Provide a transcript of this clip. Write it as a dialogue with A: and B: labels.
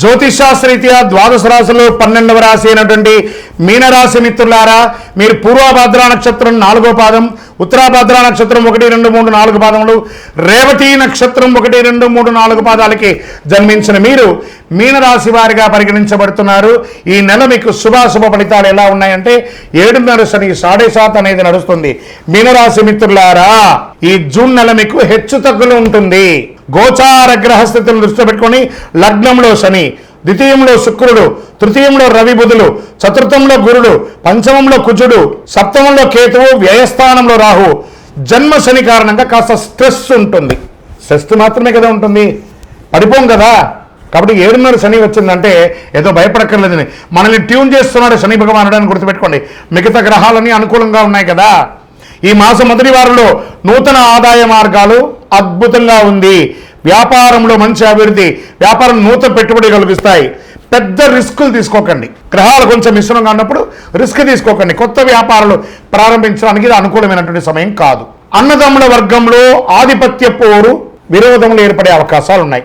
A: జ్యోతిషాస్త్రీత్యా ద్వాదశ రాశులు పన్నెండవ రాశి అయినటువంటి మీనరాశి మిత్రులారా మీరు పూర్వభద్ర నక్షత్రం నాలుగో పాదం ఉత్తరాభద్ర నక్షత్రం ఒకటి రెండు మూడు నాలుగు పాదములు రేవతి నక్షత్రం ఒకటి రెండు మూడు నాలుగు పాదాలకి జన్మించిన మీరు మీనరాశి వారిగా పరిగణించబడుతున్నారు. ఈ నెల మీకు శుభాశుభ ఫలితాలు ఎలా ఉన్నాయంటే ఏడున్నర శని సాడే సాత్ అనేది నడుస్తుంది. మీనరాశి మిత్రులారా ఈ జూన్ నెల మీకు హెచ్చు తగ్గులు ఉంటుంది. గోచార గ్రహ స్థితులను దృష్టిలో పెట్టుకొని లగ్నంలో శని ద్వితీయంలో శుక్రుడు తృతీయంలో రవి బుధులు చతుర్థంలో గురుడు పంచమంలో కుజుడు సప్తమంలో కేతువు వ్యయస్థానంలో రాహు. జన్మ శని కారణంగా కాస్త స్ట్రెస్ ఉంటుంది. స్ట్రెస్ మాత్రమే కదా ఉంటుంది. పడిపోం కదా. కాబట్టి ఏడున్నర శని వచ్చిందంటే ఏదో భయపడక్కర్లేదని. మనల్ని ట్యూన్ చేస్తున్నాడు శని భగవానుడు అని గుర్తుపెట్టుకోండి. మిగతా గ్రహాలన్నీ అనుకూలంగా ఉన్నాయి కదా. ఈ మాసం మొదటి వారంలో నూతన ఆదాయ మార్గాలు అద్భుతంగా ఉంది. వ్యాపారంలో మంచి అభివృద్ధి వ్యాపారం నూతన పెట్టుబడి కలిగిస్తాయి పెద్ద రిస్కులు తీసుకోకండి. గ్రహాలు కొంచెం మిశ్రమంగా ఉన్నప్పుడు రిస్క్ తీసుకోకండి. కొత్త వ్యాపారాలు ప్రారంభించడానికి ఇది అనుకూలమైనటువంటి సమయం కాదు. అన్నదమ్ముల వర్గంలో ఆధిపత్య పోరు విరోధములు ఏర్పడే అవకాశాలు ఉన్నాయి.